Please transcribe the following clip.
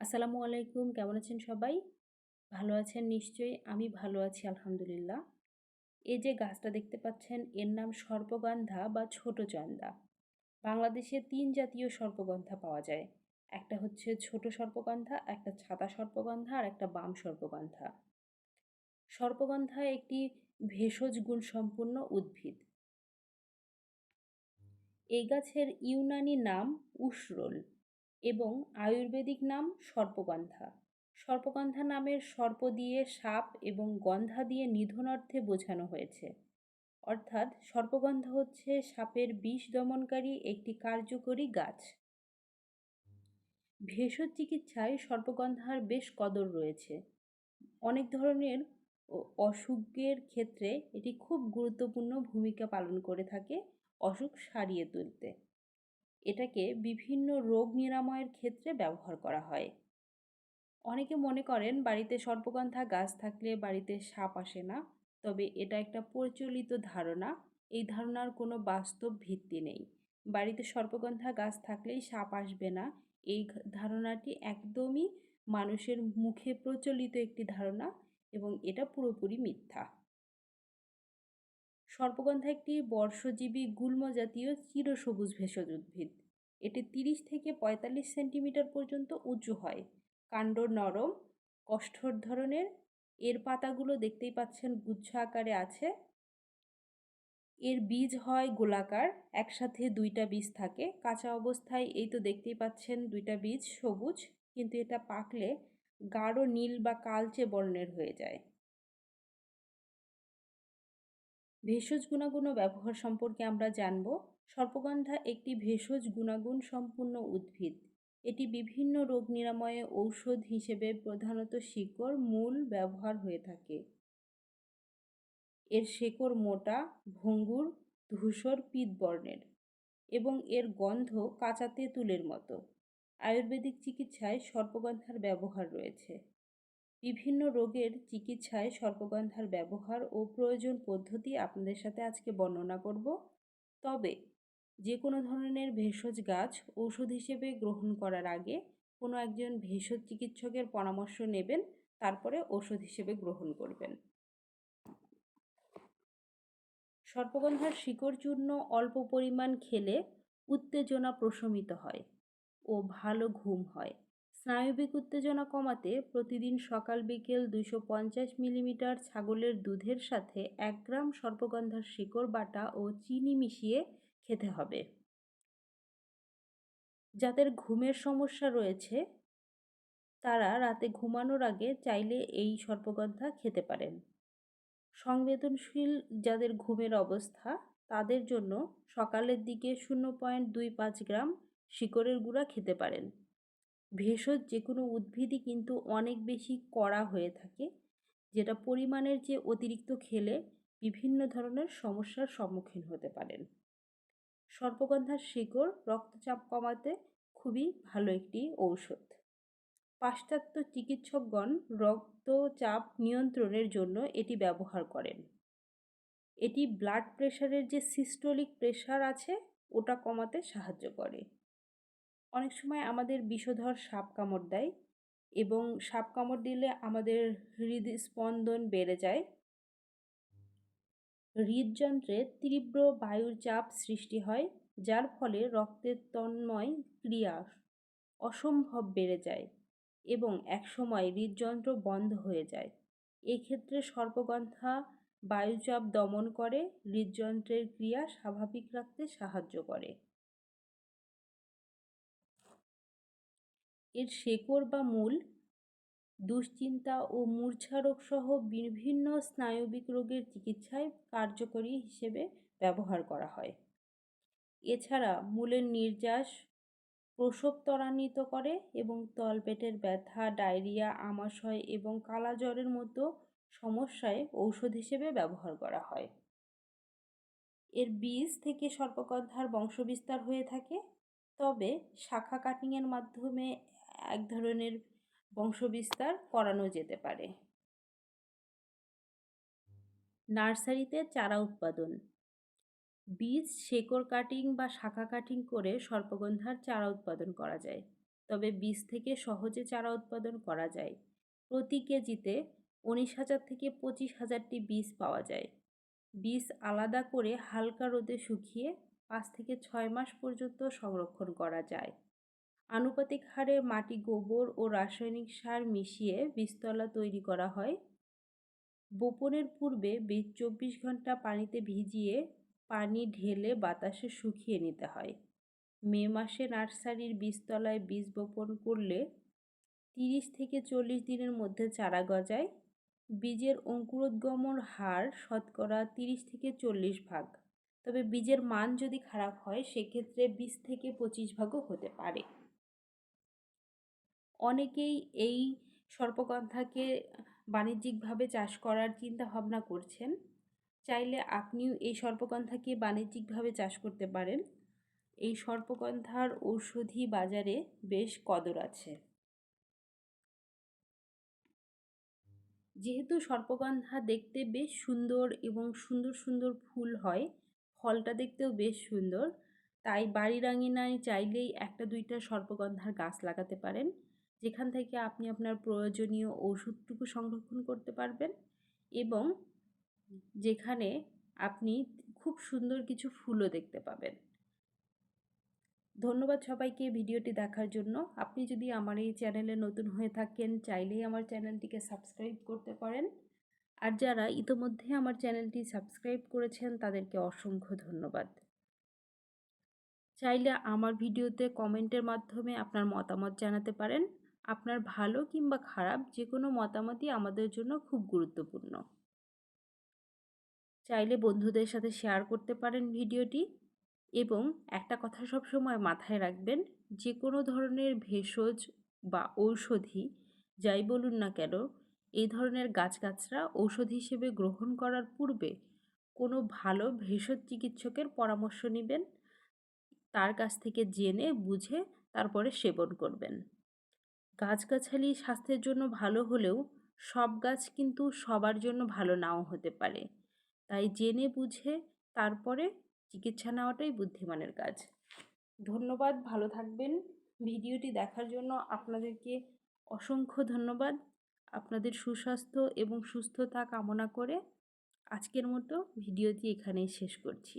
আসসালামু আলাইকুম, কেমন আছেন সবাই? ভালো আছেন নিশ্চয়ই, আমি ভালো আছি আলহামদুলিল্লাহ। এই যে গাছটা দেখতে পাচ্ছেন, এর নাম সর্পগন্ধা বা ছোট চন্দা। বাংলাদেশে তিন জাতীয় সর্পগন্ধা পাওয়া যায়। একটা হচ্ছে ছোট সর্পগন্ধা, একটা ছাতা সর্পগন্ধা আর একটা বাম সর্পগন্ধা। সর্পগন্ধা একটি ভেষজ গুণসম্পন্ন উদ্ভিদ। এই গাছের ইউনানি নাম উসরোল। এবং আয়ুর্বেদিক নাম সর্পগন্ধা। সর্পগন্ধা নামের সর্প দিয়ে সাপ এবং গন্ধা দিয়ে নিধন অর্থে বোঝানো হয়েছে। অর্থাৎ সর্পগন্ধা হচ্ছে সাপের বিষ দমনকারী একটি কার্যকরী গাছ। ভেষজ চিকিৎসায় সর্পগন্ধার বেশ কদর রয়েছে। অনেক ধরনের অসুখের ক্ষেত্রে এটি খুব গুরুত্বপূর্ণ ভূমিকা পালন করে থাকে অসুখ সারিয়ে তুলতে। এটাকে বিভিন্ন রোগ নিরাময়ের ক্ষেত্রে ব্যবহার করা হয়। অনেকে মনে করেন বাড়িতে সর্পগন্ধা গাছ থাকলে বাড়িতে সাপ আসে না, তবে এটা একটা প্রচলিত ধারণা। এই ধারণার কোনো বাস্তব ভিত্তি নেই। বাড়িতে সর্পগন্ধা গাছ থাকলেই সাপ আসবে না, এই ধারণাটি একদমই মানুষের মুখে প্রচলিত একটি ধারণা এবং এটা পুরোপুরি মিথ্যা। সর্পগন্ধা একটি বর্ষজীবী গুল্ম জাতীয় চিরসবুজ ভেষজ উদ্ভিদ। এটি তিরিশ থেকে পঁয়তাল্লিশ সেন্টিমিটার পর্যন্ত উঁচু হয়। কাণ্ড নরম, কষ্ঠর ধরনের। এর পাতাগুলো দেখতেই পাচ্ছেন গুচ্ছ আকারে আছে। এর বীজ হয় গোলাকার, একসাথে দুইটা বীজ থাকে। কাঁচা অবস্থায় এই তো দেখতেই পাচ্ছেন দুইটা বীজ সবুজ, কিন্তু এটা পাকলে গাঢ় নীল বা কালচে বর্ণের হয়ে যায়। ভেষজ গুণাগুণ ও ব্যবহার সম্পর্কে আমরা জানব। সর্পগন্ধা একটি ভেষজ গুণাগুণ সম্পূর্ণ উদ্ভিদ। এটি বিভিন্ন রোগ নিরাময়ে ঔষধ হিসেবে প্রধানত শিকড়, মূল ব্যবহার হয়ে থাকে। এর শেকড় মোটা, ভঙ্গুর, ধূসর পিত বর্ণের এবং এর গন্ধ কাঁচা তেঁতুলের মতো। আয়ুর্বেদিক চিকিৎসায় সর্পগন্ধার ব্যবহার রয়েছে। বিভিন্ন রোগের চিকিৎসায় সর্পগন্ধার ব্যবহার ও প্রয়োজন পদ্ধতি আপনাদের সাথে আজকে বর্ণনা করব। তবে যে কোনো ধরনের ভেষজ গাছ ঔষধ হিসেবে গ্রহণ করার আগে কোনো একজন ভেষজ চিকিৎসকের পরামর্শ নেবেন, তারপরে ওষুধ হিসেবে গ্রহণ করবেন। সর্পগন্ধার শিকড় চূর্ণ অল্প পরিমাণ খেলে উত্তেজনা প্রশমিত হয় ও ভালো ঘুম হয়। স্নায়বিক উত্তেজনা কমাতে প্রতিদিন সকাল বিকেল দুইশো পঞ্চাশ মিলিমিটার ছাগলের দুধের সাথে এক গ্রাম সর্পগন্ধার শিকড়, বাটা ও চিনি মিশিয়ে খেতে হবে। যাদের ঘুমের সমস্যা রয়েছে, তারা রাতে ঘুমানোর আগে চাইলে এই সর্পগন্ধা খেতে পারেন। সংবেদনশীল যাদের ঘুমের অবস্থা, তাদের জন্য সকালের দিকে শূন্য পয়েন্ট দুই পাঁচ গ্রাম শিকড়ের গুঁড়া খেতে পারেন। ভেষজ যে কোনো উদ্ভিদই কিন্তু অনেক বেশি কড়া হয়ে থাকে, যেটা পরিমাণের যে অতিরিক্ত খেলে বিভিন্ন ধরনের সমস্যার সম্মুখীন হতে পারেন। সর্পগন্ধার শিকড় রক্তচাপ কমাতে খুবই ভালো একটি ঔষধ। পাশ্চাত্য চিকিৎসকগণ রক্তচাপ নিয়ন্ত্রণের জন্য এটি ব্যবহার করেন। এটি ব্লাড প্রেশারের যে সিস্টোলিক প্রেশার আছে, ওটা কমাতে সাহায্য করে। অনেক সময় আমাদের বিষধর সাপ কামড় দেয় এবং সাপ কামড় দিলে আমাদের হৃদস্পন্দন বেড়ে যায়। হৃদযন্ত্রে তীব্র বায়ুর চাপ সৃষ্টি হয়, যার ফলে রক্তের তন্ময় ক্রিয়া অসম্ভব বেড়ে যায় এবং একসময় হৃদযন্ত্র বন্ধ হয়ে যায়। এক্ষেত্রে সর্পগন্ধা, বায়ুচাপ দমন করে, হৃদযন্ত্রের ক্রিয়া স্বাভাবিক রাখতে সাহায্য করে। এর শেকড় বা মূল, দুশ্চিন্তা ও মূর্ছা রোগ সহ বিভিন্ন স্নায়বিক রোগের চিকিৎসায় কার্যকরী হিসেবে ব্যবহার করা হয়। এছাড়া মূলের নির্যাস, প্রসব ত্বরান্বিত করে এবং তলপেটের ব্যথা, ডায়রিয়া, আমাশয় এবং কালাজ্বরের মতো সমস্যায় ঔষধ হিসেবে ব্যবহার করা হয়। এর বীজ থেকে সর্পগন্ধার বংশবিস্তার হয়ে থাকে, তবে শাখা কাটিংয়ের মাধ্যমে এক ধরনের বংশবিস্তার করানো যেতে পারে। নার্সারিতে চারা উৎপাদন। বীজ, শেকড় কাটিং বা শাখা কাটিং করে সর্পগন্ধার চারা উৎপাদন করা যায়। তবে বীজ থেকে সহজে চারা উৎপাদন করা যায়। প্রতি কেজিতে উনিশ হাজার থেকে পঁচিশ হাজারটি বীজ পাওয়া যায়। বীজ আলাদা করে হালকা রোদে শুকিয়ে পাঁচ থেকে ছয় মাস পর্যন্ত সংরক্ষণ করা যায়। আনুপাতিক হারে মাটি, গোবর ও রাসায়নিক সার মিশিয়ে বীজতলা তৈরি করা হয়। বপনের পূর্বে বীজ চব্বিশ ঘণ্টা পানিতে ভিজিয়ে পানি ঢেলে বাতাসে শুকিয়ে নিতে হয়। মে মাসে নার্সারির বীজতলায় বীজ বপন করলে তিরিশ থেকে চল্লিশ দিনের মধ্যে চারা গজায়। বীজের অঙ্কুরোদ্গমন হার শতকরা তিরিশ থেকে চল্লিশ ভাগ। তবে বীজের মান যদি খারাপ হয়, সেক্ষেত্রে বিশ থেকে পঁচিশ ভাগও হতে পারে। অনেকেই এই সর্পগন্ধাকে বাণিজ্যিকভাবে চাষ করার চিন্তা ভাবনা করছেন। চাইলে আপনিও এই সর্পগন্ধাকে বাণিজ্যিকভাবে চাষ করতে পারেন। এই সর্পগন্ধার ঔষধি বাজারে বেশ কদর আছে। যেহেতু সর্পগন্ধা দেখতে বেশ সুন্দর এবং সুন্দর সুন্দর ফুল হয়, ফলটা দেখতেও বেশ সুন্দর, তাই বাড়ির আঙিনায় চাইলেই একটা দুইটা সর্পগন্ধার গাছ লাগাতে পারেন। যেখান থেকে আপনি আপনার প্রয়োজনীয় ওষুধটুকু সংরক্ষণ করতে পারবেন এবং যেখানে আপনি খুব সুন্দর কিছু ফুলও দেখতে পাবেন। ধন্যবাদ সবাইকে ভিডিওটি দেখার জন্য। আপনি যদি আমার এই চ্যানেলে নতুন হয়ে থাকেন, চাইলেই আমার চ্যানেলটিকে সাবস্ক্রাইব করতে পারেন। আর যারা ইতোমধ্যে আমার চ্যানেলটি সাবস্ক্রাইব করেছেন, তাদেরকে অসংখ্য ধন্যবাদ। চাইলে আমার ভিডিওতে কমেন্টের মাধ্যমে আপনার মতামত জানাতে পারেন। আপনার ভালো কিংবা খারাপ যে কোনো মতামতই আমাদের জন্য খুব গুরুত্বপূর্ণ। চাইলে বন্ধুদের সাথে শেয়ার করতে পারেন ভিডিওটি এবং একটা কথা সবসময় মাথায় রাখবেন যে কোনো ধরনের ভেষজ বা ঔষধি, যাই বলুন না কেন, এই ধরনের গাছগাছরা ঔষধ হিসেবে গ্রহণ করার পূর্বে কোনো ভালো ভেষজ চিকিৎসকের পরামর্শ নেবেন, তার কাছ থেকে জেনে, বুঝে তারপরে সেবন করবেন। গাছগাছালি স্বাস্থ্যের জন্য ভালো হলেও সব গাছ কিন্তু সবার জন্য ভালো নাও হতে পারে। তাই জেনে বুঝে তারপরে চিকিৎসা নেওয়াটাই বুদ্ধিমানের কাজ। ধন্যবাদ, ভালো থাকবেন। ভিডিওটি দেখার জন্য আপনাদেরকে অসংখ্য ধন্যবাদ। আপনাদের সুস্বাস্থ্য এবং সুস্থতা কামনা করে আজকের মতো ভিডিওটি এখানেই শেষ করছি।